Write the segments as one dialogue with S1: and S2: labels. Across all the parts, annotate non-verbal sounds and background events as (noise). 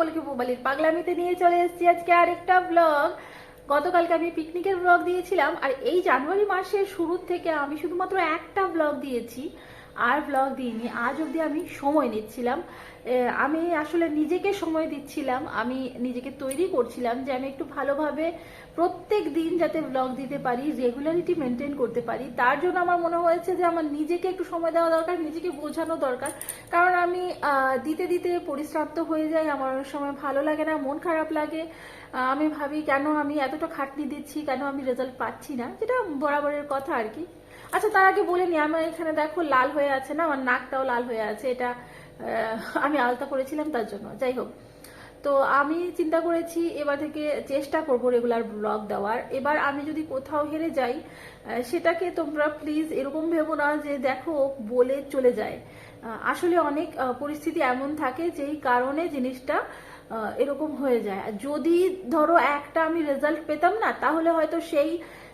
S1: সকলকে মোবাইলের পাগলামিতে নিয়ে চলে এসেছি আজকে আরেকটা ব্লগ গতকালকে আমি পিকনিকের ব্লগ দিয়েছিলাম, আর এই জানুয়ারি মাসের শুরু থেকে আমি শুধুমাত্র একটা ব্লগ দিয়েছি। আর ব্লগ দিইনি, আজ অবধি আমি সময় নিচ্ছিলাম। আমি আসলে নিজেকে সময় দিচ্ছিলাম, আমি নিজেকে তৈরি করছিলাম যে আমি একটু ভালোভাবে প্রত্যেক দিন যাতে ব্লগ দিতে পারি রেগুলারিটি মেনটেন করতে পারি। তার জন্য আমার মনে হয়েছে যে আমার নিজেকে একটু সময় দেওয়া দরকার, নিজেকে বোঝানো দরকার। কারণ আমি দিতে দিতে পরিশ্রান্ত হয়ে যাই, আমার অনেক সময় ভালো লাগে না, মন খারাপ লাগে। আমি ভাবি কেন আমি এতটা খাটনি দিচ্ছি, কেন আমি রেজাল্ট পাচ্ছি না, যেটা বরাবরের কথা আর কি। আচ্ছা তার আগে বলে নি, আমার এখানে দেখো লাল হয়ে আছে না, আমার নাকটাও লাল হয়ে আছে, এটা আমি আলতা করেছিলাম তার জন্য, যাই হোক। তো আমি চিন্তা করেছি এবার থেকে চেষ্টা করব রেগুলার ব্লগ দেওয়ার। এবার আমি যদি কোথাও হেরে যাই সেটাকে তোমরা প্লিজ এরকম ভেবো না যে দেখো বলে চলে যায়। আসলে অনেক পরিস্থিতি এমন থাকে যেই কারণে জিনিসটা এরকম হয়ে যায়। যদি ধরো একটা আমি রেজাল্ট পেতাম না, তাহলে হয়তো সেই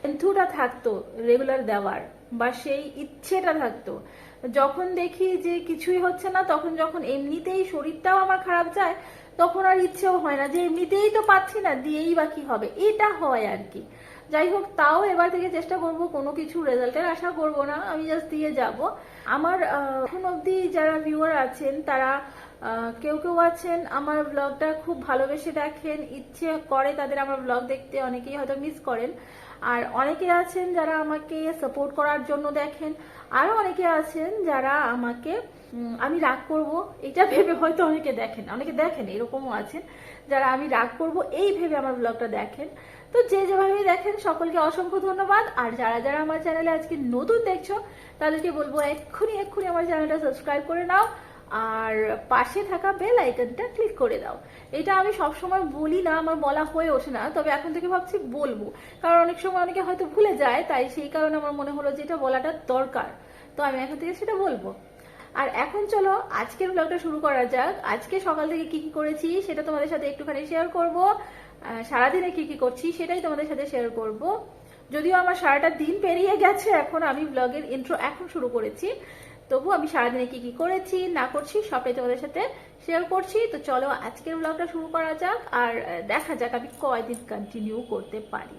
S1: এন্থুটা থাকতো রেগুলার দেওয়ার। বা সেই ইচ্ছেটা থাকতো। যখন দেখি যে কিছুই হচ্ছে না, তখন যখন এমনিতেই শরীরটাও আমার খারাপ যায়, তখন আর ইচ্ছেও হয় না যে এমনিতেই তো পাচ্ছি না, দিয়েই বা কি হবে? এটা হয় আর কি। যাই হোক, তাও এবার থেকে চেষ্টা করব কোনো কিছু রেজাল্টের, আশা করব না, আমি জাস্ট দিয়ে যাব। আমার এখন অবধি যারা ভিউয়ার আছেন, তারা কেউ কেউ আছেন, আমার ব্লগটা খুব ভালোবেসে দেখেন, ইচ্ছে করে তাদের আমার ব্লগ দেখতে, অনেকেই হয়তো মিস করেন। আর অনেকে আছেন যারা আমাকে সাপোর্ট করার জন্য দেখেন। আরও অনেকে আছেন যারা আমাকে আমি রাগ করব, এটা ভেবে হয়তো অনেকে দেখেন অনেকে দেখেন, এরকমও আছেন যারা আমি রাগ করব, এই ভেবে আমার ব্লগটা দেখেন। তো যে যেভাবে দেখেন, সকলকে অসংখ্য ধন্যবাদ। আর যারা যারা আমার চ্যানেলে আজকে নতুন দেখছ, তাদেরকে বলব এক্ষুনি এক্ষুনি আমার চ্যানেলটা সাবস্ক্রাইব করে নাও। আর পাশে থাকা বেল আইকনটা ক্লিক করে দাও। এটা আমি সবসময় বলি না, আমার বলা হয়ে ওঠে না, তবে এখন থেকে ভাবছি বলব। কারণ অনেক সময় অনেকে হয়তো ভুলে যায়, তাই সেই কারণে আমার মনে হলো যে এটা বলাটা দরকার। তো আমি এখন থেকে সেটা বলব। আর এখন চলো, আজকের ব্লগটা শুরু করা যাক। আজকে সকাল থেকে কি কি করেছি, সেটা তোমাদের সাথে একটুখানি শেয়ার করব। সারাদিনে কি কি করছি, সেটাই তোমাদের সাথে শেয়ার করব। যদিও আমার সারাটা দিন পেরিয়ে গেছে, এখন আমি ব্লগের ইন্ট্রো এখন শুরু করেছি। তবু আমি সারাদিনে কি কি করেছি, না করছি, সবটাই তোমাদের সাথে শেয়ার করছি। তো চলো আজকের ব্লগটা শুরু করা যাক, আর দেখা যাক আমি কয়দিন কন্টিনিউ করতে পারি।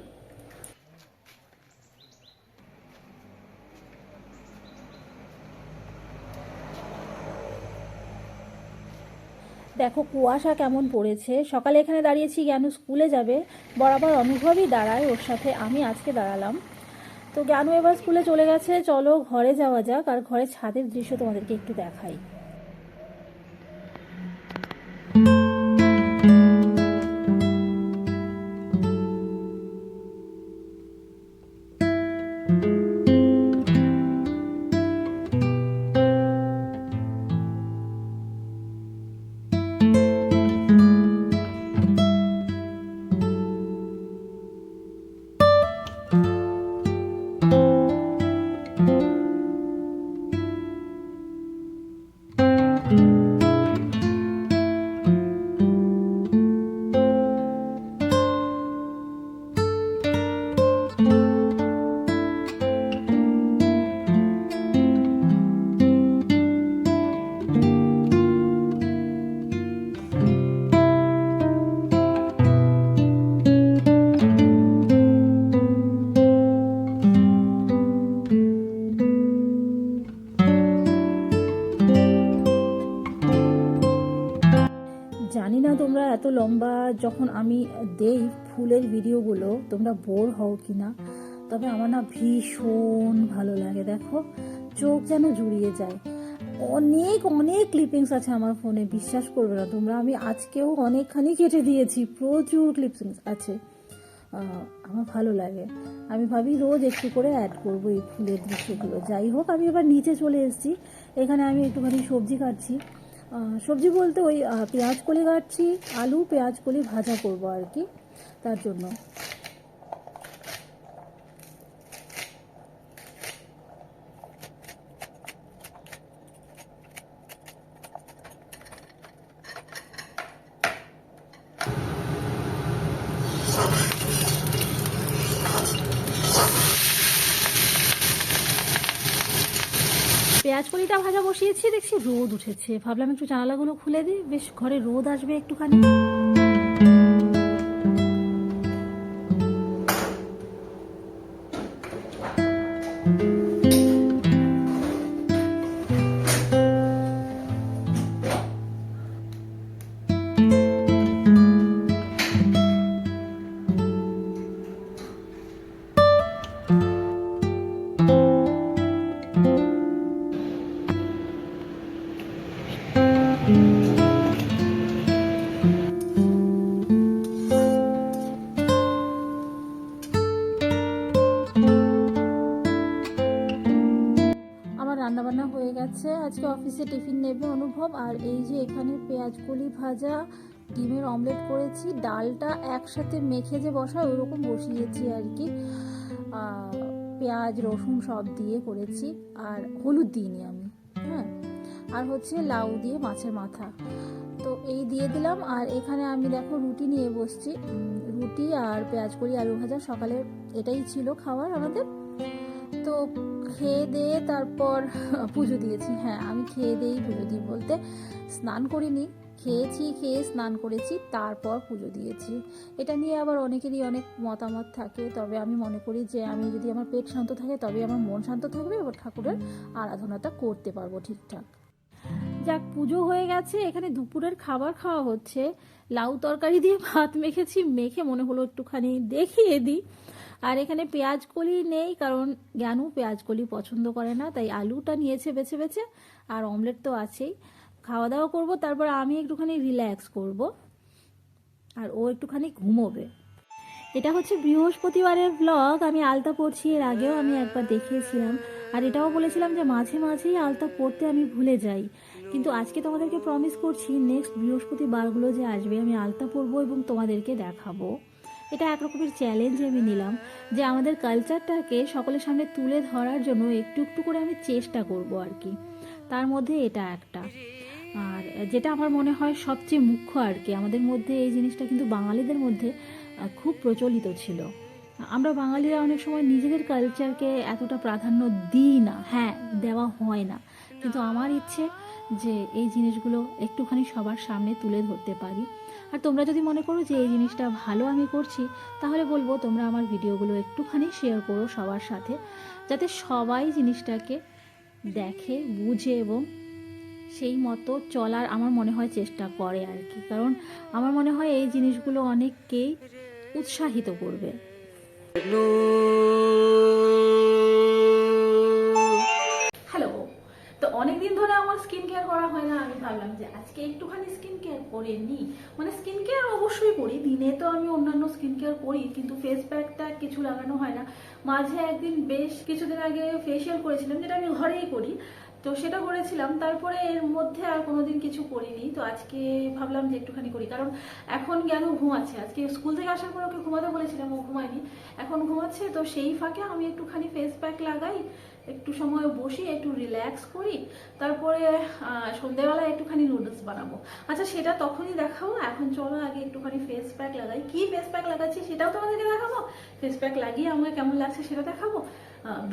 S1: দেখো, কুয়াশা কেমন পড়েছে। সকালে এখানে দাঁড়িয়েছি জ্ঞান স্কুলে যাবে। বরাবর অনুভবই দাঁড়ায়। ওর সাথে আমি আজকে দাঁড়ালাম। তো জ্ঞানু এবার স্কুলে চলে গেছে। চলো ঘরে যাওয়া যাক আর ঘরের ছাদের দৃশ্য তোমাদেরকে একটু দেখাই। জানি না তোমরা এত লম্বা যখন আমি দেই ফুলের ভিডিওগুলো, তোমরা বোর হও কি না তবে আমার না ভীষণ ভালো লাগে। দেখো, চোখ যেন জুড়িয়ে যায়। অনেক অনেক ক্লিপিংস আছে আমার ফোনে বিশ্বাস করবে না তোমরা। আমি আজকেও অনেকখানি কেটে দিয়েছি, প্রচুর ক্লিপিংস আছে। আমার ভালো লাগে। আমি ভাবি রোজ একটু করে অ্যাড করব এই ফুলের দৃশ্যগুলো। যাই হোক, আমি এবার নিচে চলে এসেছি। এখানে আমি একটুখানি সবজি কাটছি। সবজি বলতে ওই পেঁয়াজ কলি কাটছি আলু, পেঁয়াজ কলি ভাজা করব আর কি, তার জন্য। পেঁয়াজ কলিটা ভাজা বসিয়েছি, দেখছি রোদ উঠেছে। ভাবলাম একটু জানালাগুলো খুলে দিই, বেশ ঘরে রোদ আসবে একটুখানি। যে পেঁয়াজ কলি ভাজা, ডিমের অমলেট করেছি, ডালটা একসাথে মেখে যে বসায় ওরকম বসিয়েছি আর কি। পেঁয়াজ, রসুন সব দিয়ে করেছি, আর হলুদ দিইনি আমি হ্যাঁ। আর হচ্ছে লাউ দিয়ে মাছের মাথা। তো এই দিয়ে দিলাম, আর এখানে আমি দেখো রুটি নিয়ে বসছি। রুটি আর পেঁয়াজ কলি আলু ভাজা সকালে এটাই ছিল খাবার আমাদের। তো খেয়ে দিয়ে তারপর পুজো দিয়েছি। হ্যাঁ আমি খেয়ে দিয়েই পুজো দিই বলতে স্নান করিনি। খেয়েছি, খেয়ে স্নান করেছি, তারপর পুজো দিয়েছি। এটা নিয়ে আবার অনেকেরই অনেক মতামত থাকে। তবে আমি মনে করি যে, আমি যদি আমার পেট শান্ত থাকে তবে আমার মন শান্ত থাকবে এবার ঠাকুরের আরাধনাটা করতে পারব ঠিকঠাক। যাক, পুজো হয়ে গেছে। এখানে দুপুরের খাবার খাওয়া হচ্ছে। লাউ তরকারি দিয়ে ভাত মেখেছি। মেখে মনে হলো একটুখানি দেখিয়ে দিই। আর এখানে পেঁয়াজ কলি নেই, কারণ জ্ঞানু পেঁয়াজ কলি পছন্দ করে না, তাই আলুটা নিয়েছে বেছে বেছে, আর অমলেট তো আছেই। খাওয়া দাওয়া করব, তারপর আমি একটুখানি রিল্যাক্স করব, আর ও একটুখানি ঘুমোবে। এটা হচ্ছে বৃহস্পতিবারের ব্লগ আমি আলতা পড়ছি এর আগেও আমি একবার দেখিয়েছিলাম, আর এটাও বলেছিলাম যে মাঝে মাঝেই আলতা পড়তে আমি ভুলে যাই। কিন্তু আজকে তোমাদেরকে প্রমিস করছি নেক্সট বৃহস্পতিবারগুলো যে আসবে, আমি আলতা পরবো এবং তোমাদেরকে দেখাবো। এটা এক রকমের চ্যালেঞ্জ আমি নিলাম যে আমাদের কালচারটাকে সকলের সামনে তুলে ধরার জন্য একটু একটু করে আমি চেষ্টা করব আর কি। তার মধ্যে এটা একটা। আর যেটা আমার মনে হয় সবচেয়ে মুখ্য আর কি, আমাদের মধ্যে এই জিনিসটা কিন্তু বাঙালিদের মধ্যে খুব প্রচলিত ছিল। আমরা বাঙালিরা অনেক সময় নিজেদের কালচারকে এতটা প্রাধান্য দিই না হ্যাঁ দেওয়া হয় না। কিন্তু আমার ইচ্ছে যে এই জিনিসগুলো একটুখানি সবার সামনে তুলে ধরতে পারি। আর তোমরা যদি মনে করো যে এই জিনিসটা ভালো আমি করছি, তাহলে বলব তোমরা আমার ভিডিওগুলো একটুখানি শেয়ার করো সবার সাথে, যাতে সবাই জিনিসটাকে দেখে, বুঝে এবং সেই মতো চলার আমার মনে হয় চেষ্টা করে আর কি। কারণ আমার মনে হয় এই জিনিসগুলো অনেককেই উৎসাহিত করবে। ধরে আমার স্কিন কেয়ার করা হয় না, আমি ভাবলাম যে আজকে একটুখানি স্কিন কেয়ার করে নিই। মানে স্কিন কেয়ার অবশ্যই করি, দিনে তো আমি অন্যান্য স্কিন কেয়ার করি, কিন্তু ফেস প্যাকটা কিছু লাগানো হয় না। মাঝে একদিন বেশ কিছুদিন আগে ফেসিয়াল করেছিলাম, যেটা আমি ঘরেই করি। তো সেটা করেছিলাম, তারপরে এর মধ্যে আর কোনোদিন কিছু করিনি। তো আজকে ভাবলাম যে একটুখানি করি, কারণ এখন জ্ঞান ঘুমাচ্ছে? আজকে স্কুল থেকে আসার পর ওকে ঘুমাতে বলেছিলাম, ও ঘুমায়নি। এখন ঘুমাচ্ছে, তো সেই ফাঁকে আমি একটুখানি ফেস প্যাক লাগাই। একটু সময় বসি একটু রিল্যাক্স করি তারপরে আহ, সন্ধেবেলায় একটুখানি নুডলস বানাবো। আচ্ছা সেটা তখনই দেখাবো এখন চলো আগে একটুখানি ফেস প্যাক লাগাই। কি ফেস প্যাক লাগাচ্ছি সেটাও তোমাদেরকে দেখাবো? ফেস প্যাক লাগিয়ে আমাকে কেমন লাগছে সেটা দেখাবো?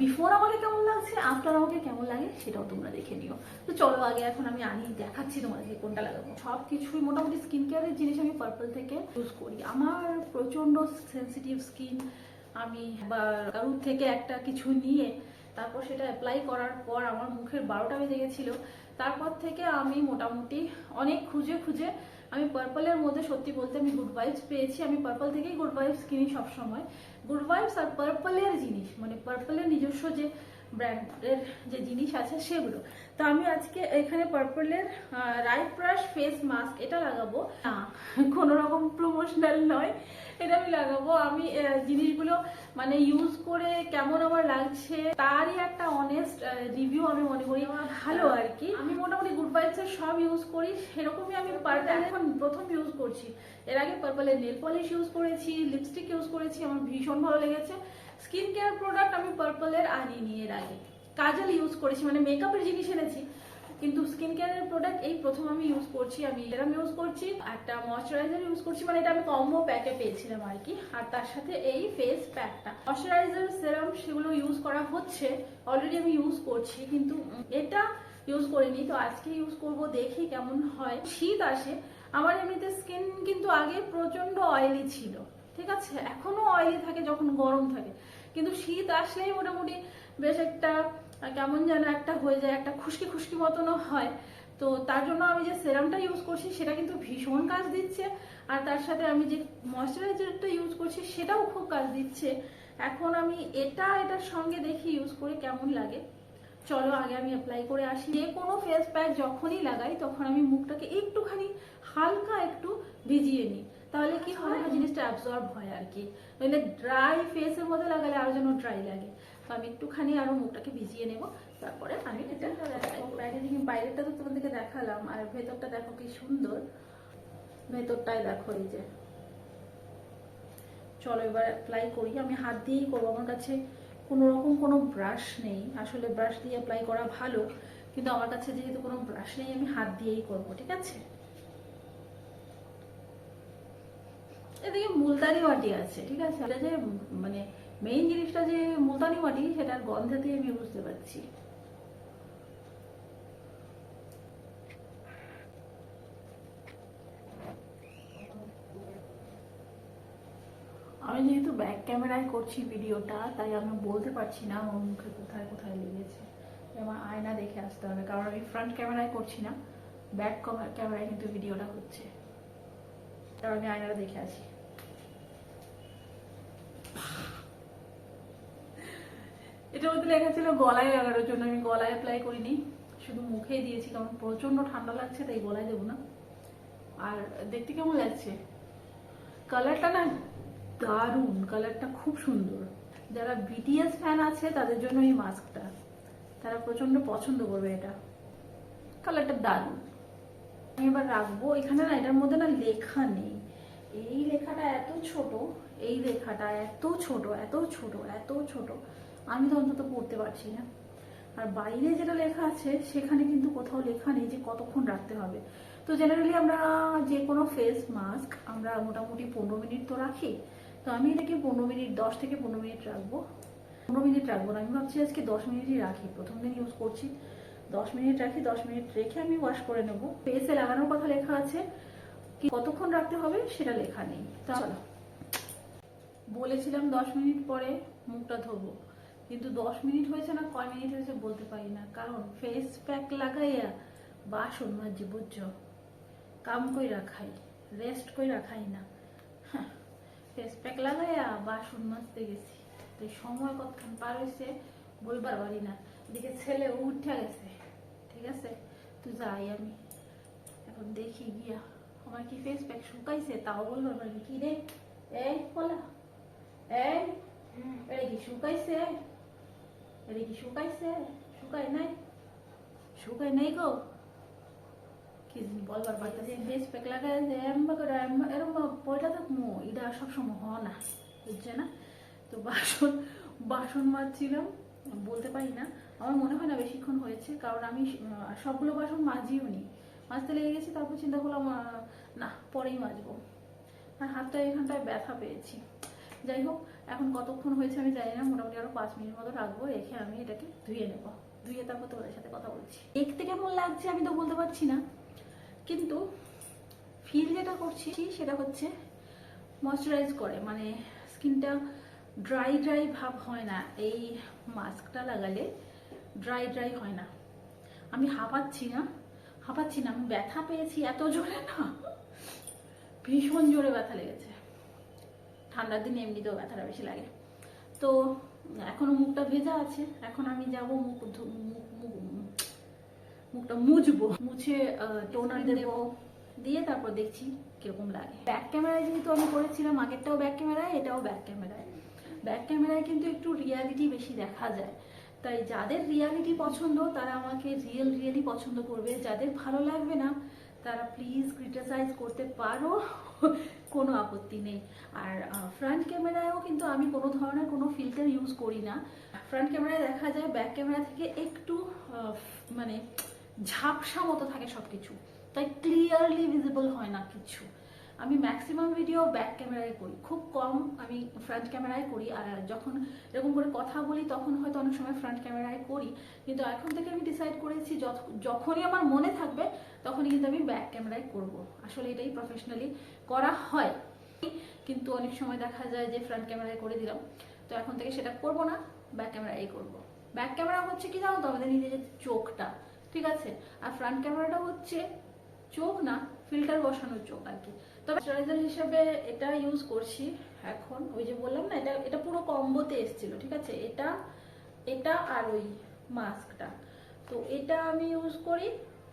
S1: বিফোর আমাকে কেমন লাগছে আফটার আমাকে কেমন লাগে সেটাও তোমরা দেখে নিও। তো চলো আগে এখন আমি আনি দেখাচ্ছি তোমাদেরকে কোনটা লাগাবো। সব কিছুই মোটামুটি স্কিন কেয়ারের জিনিস আমি পার্পল থেকে ইউজ করি। আমার প্রচণ্ড সেন্সিটিভ স্কিন আমি বা কারুর থেকে একটা কিছু নিয়ে তারপর সেটা অ্যাপ্লাই করার পর আমার মুখের বারোটা বেজে গেছিল। তারপর থেকে আমি মোটামুটি অনেক খুঁজে খুঁজে আমি পার্পলের মধ্যে সত্যি বলতে আমি গুড ভাইবস পেয়েছি। আমি পার্পল থেকেই গুড ভাইবস কিনি সবসময়। গুড ভাইবস আর পার্পলের জিনিস মানে পার্পলের নিজস্ব যে ব্র্যান্ডের যে জিনিস আছে সেগুলো। তো আমি আজকে এখানে পার্পলের রাইট ব্রাশ ফেস মাস্ক এটা লাগাবো। না কোনো রকম প্রমোশনাল নয়, এটা আমি লাগাবো। আমি জিনিসগুলো মানে ইউজ করে কেমন আমার লাগছে, তারই একটা অনেস্ট রিভিউ আমি মনে করি। ভালো আর কি। আমি মোটামুটি গুড ভাইবস এর সব ইউজ করি, সেরকমই আমি পার্পল এখন প্রথম ইউজ করছি। এর আগে পার্পলের নেল পলিশ ইউজ করেছি লিপস্টিক ইউজ করেছি, আমার ভীষণ ভালো লেগেছে। স্কিন কেয়ার প্রোডাক্ট আমি পার্পলের আনিনি এর আগে। কাজল ইউজ করেছি মানে মেকআপের জিনিস এনেছি। কিন্তু স্কিন কেয়ারের প্রোডাক্ট এই প্রথম আমি ইউজ করছি, আমি এরাম ইউজ করছি, একটা ময়শ্চারাইজার ইউজ করছি মানে এটা আমি কম্বো প্যাকে পেয়েছিলাম আর কি আর তার সাথে এই ফেস প্যাকটা ময়শ্চারাইজার সেরাম সেগুলো ইউজ করা হচ্ছে অলরেডি আমি ইউজ করছি, কিন্তু এটা ইউজ করিনি। তো আজকে ইউজ করব, দেখি কেমন হয়। শীত আসে, আমার এমনিতে স্কিন কিন্তু আগে প্রচণ্ড অয়েলি ছিল, ঠিক আছে? এখনও অয়েলি থাকে যখন গরম থাকে। কিন্তু শীত আসলেই মোটামুটি বেশ একটা কেমন যেন একটা হয়ে যায় একটা খুশকি খুশকি মতনও হয়। তো তার জন্য আমি যে সেরামটা ইউজ করছি সেটা কিন্তু ভীষণ কাজ দিচ্ছে। আর তার সাথে আমি যে ময়শ্চারাইজারটা ইউজ করছি সেটাও খুব কাজ দিচ্ছে। এখন আমি এটা এটার সঙ্গে দেখি ইউজ করে কেমন লাগে। চলো আগে আমি অ্যাপ্লাই করে আসি। যে কোনো ফেস প্যাক যখনই লাগাই তখন আমি মুখটাকে একটুখানি হালকা একটু ভিজিয়ে নিই। তাহলে কি হয়? না জিনিসটা অ্যাবজর্ব হয় আর কি। নইলে ড্রাই ফেসের মধ্যে লাগালে আরও যেন ড্রাই লাগে। তো আমি একটুখানি আরও মুখটাকে ভিজিয়ে নেব তারপরে আমি এটা প্যাকেজিং বাইরেটা তো তোমাদেরকে দেখালাম আর ভেতরটা দেখো কি সুন্দর। ভেতরটাই দেখো এই যে। চলো এবার অ্যাপ্লাই করি আমি হাত দিয়েই করব আমার কাছে কোনো রকম কোনো ব্রাশ নেই আসলে ব্রাশ দিয়ে অ্যাপ্লাই করা ভালো কিন্তু আমার কাছে যেহেতু কোনো ব্রাশ নেই আমি হাত দিয়েই করব ঠিক আছে? এদিকে মুলতানি মাটি আছে ঠিক আছে? এটা যে মানে মেইন জিনিসটা যে মুলতানি মাটি, সেটার গন্ধেতেই আমি বুঝতে পারছি। আমি যেহেতু ব্যাক ক্যামেরায় করছি ভিডিওটা, তাই আমি বলতে পারছি না আমার মুখে কোথায় কোথায় লেগেছে। আমার আয়না দেখে আসতে হবে, কারণ আমি ফ্রন্ট ক্যামেরায় করছি না ব্যাক ক্যামেরায় কিন্তু ভিডিওটা হচ্ছে। কারণ আমি আয়নাটা দেখে আসি। এটার মধ্যে লেখা ছিল গলায় লাগানোর জন্য, আমি গলায় অ্যাপ্লাই করিনি। শুধু মুখেই দিয়েছি, কারণ প্রচণ্ড ঠান্ডা লাগছে, তাই গলায় দেবো না। আর দেখতে কেমন লাগছে? কালারটা না দারুণ কালারটা খুব সুন্দর। যারা বিটিএস ফ্যান আছে, তাদের জন্য এই মাস্কটা তারা প্রচণ্ড পছন্দ করবে এটা। কালারটা দারুণ। আমি এবার রাখব। এখানে না, এটার মধ্যে না লেখা নেই। এই লেখাটা এত ছোট, এই লেখাটা এত ছোট এত ছোট এত ছোট। আমি তো অন্তত পড়তে পারছি না। আর বাইরে যেটা লেখা আছে, সেখানে কিন্তু কোথাও লেখা নেই যে কতক্ষণ রাখতে হবে। তো জেনারেলি আমরা যে কোনো ফেস মাস্ক আমরা মোটামুটি পনেরো মিনিট তো রাখি। তো আমি এটাকে পনেরো মিনিট, দশ থেকে পনেরো মিনিট রাখব। পনেরো মিনিট রাখব না, আমি ভাবছি আজকে দশ মিনিটই রাখি। প্রথম দিন ইউজ করছি। দশ মিনিট রাখি, দশ মিনিট রেখে আমি ওয়াশ করে নেব। ফেসে লাগানোর কথা লেখা আছে, কি কতক্ষণ রাখতে হবে সেটা লেখা নেই। তা বলেছিলাম দশ মিনিট পরে মুখটা ধোবো। কিন্তু দশ মিনিট হয়েছে না, কয় মিনিট হয়েছে বলতে পারি না। কারণ ফেস প্যাক লাগাইয়া বাসন মাজি বুঝছ? কাম কই রাখাই রেস্ট কই রাখাই না। ফেস প্যাক লাগাইয়া বাসন মাজতে গেছি। তো সময় কতক্ষণ পার হয়েছে বলবার পারি না। এদিকে ছেলে উঠে গেছে, ঠিক আছে? তো যাই আমি। এখন দেখি গিয়া, আমার কি ফেস প্যাক শুকাইছে? তাও বলবার পারি কি রে? এই বলা এই এটা কি শুকাইছে? এটা কি শুকাইছে শুকাই নাই নাই গো বাসন মাজছিলাম বলতে পারি না আমার মনে হয় না বেশিক্ষণ হয়েছে কারণ আমি সবগুলো বাসন মাজিও নি মাজতে লেগে গেছি তারপর চিন্তা করলাম না পরেই মাজবো আর হাতটা এখানটায় ব্যথা পেয়েছি যাই হোক এখন কতক্ষণ হয়েছে আমি জানি না, মোটামুটি আরও পাঁচ মিনিট মতো রাখব, রেখে আমি এটাকে ধুয়ে নেব। ধুয়ে তারপর তোমাদের সাথে কথা বলছি। দেখতে কেমন লাগছে আমি তো বলতে পারছি না। কিন্তু ফিল যেটা করছি সেটা হচ্ছে ময়শ্চারাইজ করে মানে স্কিনটা ড্রাই ড্রাই ভাব হয় না। এই মাস্কটা লাগালে ড্রাই ড্রাই হয় না। আমি হাঁপাচ্ছি না হাঁপাচ্ছি না, আমি ব্যথা পেয়েছি এত জোরে না। ভীষণ জোরে ব্যথা লেগেছে। ঠান্ডার দিনে এমনিতেও ব্যথাটা বেশি লাগে। তো এখনও মুখটা ভেজা আছে এখন আমি যাব মুখ ধু- মুখ মুখ- মুখটা মুছবো মুছে টোনার দেবো দিয়ে তারপর দেখছি কীরকম লাগে। ব্যাক ক্যামেরায় যেহেতু আমি করেছিলাম আগেরটাও ব্যাক ক্যামেরায় এটাও ব্যাক ক্যামেরায় ব্যাক ক্যামেরায় কিন্তু একটু রিয়ালিটি বেশি দেখা যায়। তাই যাদের রিয়ালিটি পছন্দ তারা আমাকে রিয়েল রিয়েলি পছন্দ করবে। যাদের ভালো লাগবে না তারা প্লিজ ক্রিটিসাইজ করতে পারো, কোনো আপত্তি নেই। আর ফ্রন্ট ক্যামেরায়ও কিন্তু আমি কোনো ধরনের কোনো ফিল্টার ইউজ করি না। ফ্রন্ট ক্যামেরায় দেখা যায় ব্যাক ক্যামেরা থেকে একটু মানে ঝাপসা মতো থাকে সব কিছু তাই ক্লিয়ারলি ভিজিবল হয় না কিছু। আমি ম্যাক্সিমাম ভিডিও ব্যাক ক্যামেরায় করি। খুব কম আমি ফ্রন্ট ক্যামেরায় করি আর যখন এরকম করে কথা বলি তখন হয়তো অনেক সময় ফ্রন্ট ক্যামেরায় করি। কিন্তু এখন থেকে আমি ডিসাইড করেছি যখনই আমার মনে থাকবে তখনই কিন্তু আমি ব্যাক ক্যামেরায় করব। আসলে এটাই প্রফেশনালি করা হয়। কিন্তু অনেক সময় দেখা যায় যে ফ্রন্ট ক্যামেরায় করে দিলাম। তো এখন থেকে সেটা করব না ব্যাক ক্যামেরায় করব। ব্যাক ক্যামেরা হচ্ছে কি জানো তো? আমাদের নিজের চোখটা, ঠিক আছে? আর ফ্রন্ট ক্যামেরাটা হচ্ছে চোখ না ফিল্টার বসানোর চোখ আর কি। তবে ময়শ্চারাইজার হিসেবে এটা ইউজ করছি এখন। ওই যে বললাম না, এটা এটা পুরো কম্বোতে এসেছিল, ঠিক আছে? এটা এটা আর ওই মাস্কটা তো এটা আমি ইউজ করি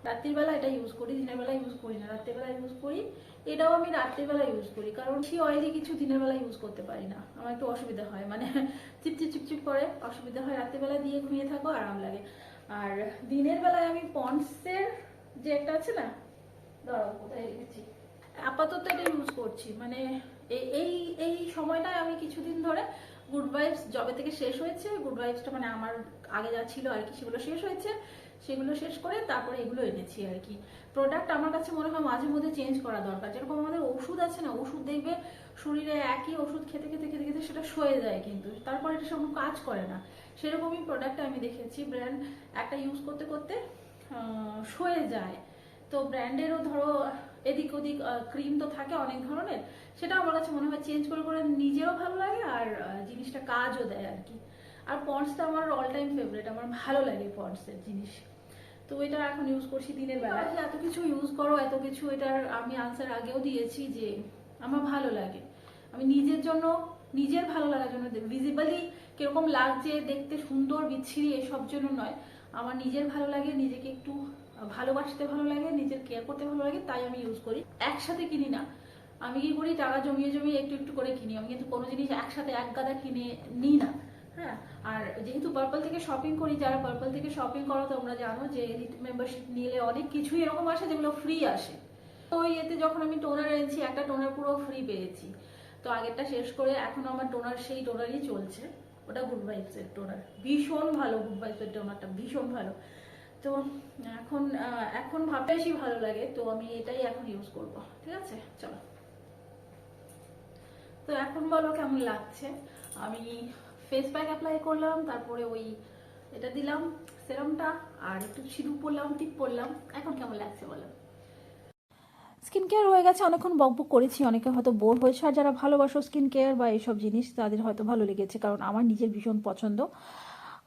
S1: রাত্রির বেলা এটা ইউজ করি, দিনের বেলা ইউজ করি না রাত্রির বেলা ইউজ করি। এটাও আমি রাত্রির বেলা ইউজ করি, কারণ সেই অয়েলি কিছু দিনের বেলা ইউজ করতে পারি না। আমার একটু অসুবিধা হয় মানে (laughs) চিপচিপ চিপচিপ করে অসুবিধা হয়। রাত্রিবেলা দিয়ে ঘুমিয়ে থাকো, আরাম লাগে। আর দিনের বেলায় আমি পন্ডসের যে একটা আছে না দাঁড়াও কোথায় রেখেছি আপাতত এটা ইউজ করছি। মানে এই এই সময়টায় আমি কিছুদিন ধরে গুড ভাইবস জবে থেকে শেষ হয়েছে। গুড ভাইবসটা মানে আমার আগে যা ছিল আর কি, সেগুলো শেষ হয়েছে। সেগুলো শেষ করে তারপরে এগুলো এনেছি আর কি। প্রোডাক্ট আমার কাছে মনে হয় মাঝে মধ্যে চেঞ্জ করা দরকার। যেরকম আমাদের ওষুধ আছে না, ওষুধ দেখবে শরীরে একই ওষুধ খেতে খেতে খেতে খেতে সেটা সয়ে যায় কিন্তু। তারপরে এটা সেরকম কাজ করে না। সেরকমই প্রোডাক্ট আমি দেখেছি। ব্র্যান্ড একটা ইউজ করতে করতে সয়ে যায়। তো ব্র্যান্ডেরও ধরো এদিক ওদিক ক্রিম তো থাকে অনেক ধরনের। সেটা আমার কাছে মনে হয় চেঞ্জ করে করে নিজেরও ভালো লাগে আর জিনিসটা কাজও দেয় আর কি। আর পন্ডসটা আমার অল টাইম ফেভারিট আমার ভালো লাগে পন্ডসের জিনিস। তো এটা এখন ইউজ করছি দিনের বেলা এত কিছু ইউজ করো, এত কিছু এটার আমি আনসার আগেও দিয়েছি যে আমার ভালো লাগে। আমি নিজের জন্য, নিজের ভালো লাগার জন্য ভিজিবলি কীরকম লাগছে, দেখতে সুন্দর, বিচ্ছিরি এসব জন্য নয়। আমার নিজের ভালো লাগে, নিজেকে একটু ভালোবাসতে ভালো লাগে, নিজের কেয়ার করতে ভালো লাগে, তাই আমি ইউজ করি। একসাথে কিনি না। আমি কি করি, টাকা জমিয়ে জমিয়ে একটু একটু করে কিনি। আমি কিন্তু কোনো জিনিস একসাথে এক গাদা কিনে নিই না। হ্যাঁ? আর যেহেতু পার্পল থেকে শপিং করি, যারা পার্পল থেকে শপিং করো, তোমরা জানো যে এলিট মেম্বারশিপ নিলে অনেক কিছুই এরকম আসে যেগুলো ফ্রি আসে। তো এতে যখন আমি টোনার এনেছি, একটা টোনার পুরো ফ্রি পেয়েছি। তো আগেরটা শেষ করে এখন আমার টোনার সেই টোনারই চলছে। ওটা গুড ভাইবসের টোনার ভীষণ ভালো গুড ভাইবসের টোনারটা ভীষণ ভালো। তো এখন এখন ভাব বেশি ভালো লাগে, তো আমি এটাই এখন ইউজ করব, ঠিক আছে? চলো। তো এখন বলো কেমন লাগছে? আমি ফেস প্যাক অ্যাপ্লাই করলাম, তারপরে ওই এটা দিলাম সেরামটা আর একটু সিঁদুর পরলাম, টিপ পরলাম। এখন কেমন লাগছে বলো? স্কিন কেয়ার হয়ে গেছে, অনেকক্ষণ বকবক করেছি, অনেকে হয়তো বোর হয়েছে, আর যারা ভালোবাসো স্কিন কেয়ার বা এইসব জিনিস, তাদের হয়তো ভালো লেগেছে, কারণ আমার নিজের ভীষণ পছন্দ।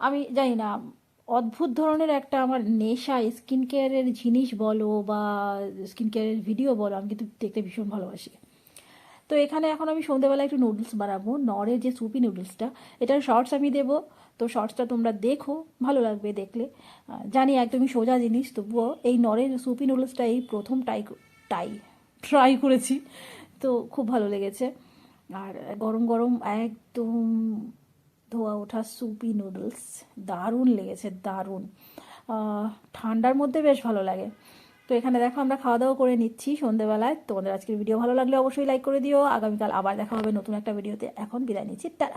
S1: আমি জানি না অদ্ভুত ধরনের একটা আমার নেশা স্কিন কেয়ারের জিনিস বলো বা স্কিন কেয়ারের ভিডিও বলো, আমি কিন্তু দেখতে ভীষণ ভালোবাসি। তো এখানে এখন আমি সন্ধ্যেবেলা একটু নুডলস বানাবো, নরের যে সুপি নুডলসটা এটার শর্টস আমি দেবো। তো শর্টসটা তোমরা দেখো, ভালো লাগবে দেখলে। জানি একদমই সোজা জিনিস, তবুও এই নরের সুপি নুডলসটা এই প্রথম টাই টাই ট্রাই করেছি। তো খুব ভালো লেগেছে। আর গরম গরম একদম ধোয়া ওঠা সুপি নুডলস। দারুণ লেগেছে, দারুণ। ঠান্ডার মধ্যে বেশ ভালো লাগে। তো এখানে দেখো আমরা খাওয়া দাওয়া করে নিচ্ছি সন্ধেবেলায়। তোমাদের আজকের ভিডিও ভালো লাগলে অবশ্যই লাইক করে দিও। আগামীকাল আবার দেখা হবে নতুন একটা ভিডিওতে। এখন বিদায় নিচ্ছি। টাটা।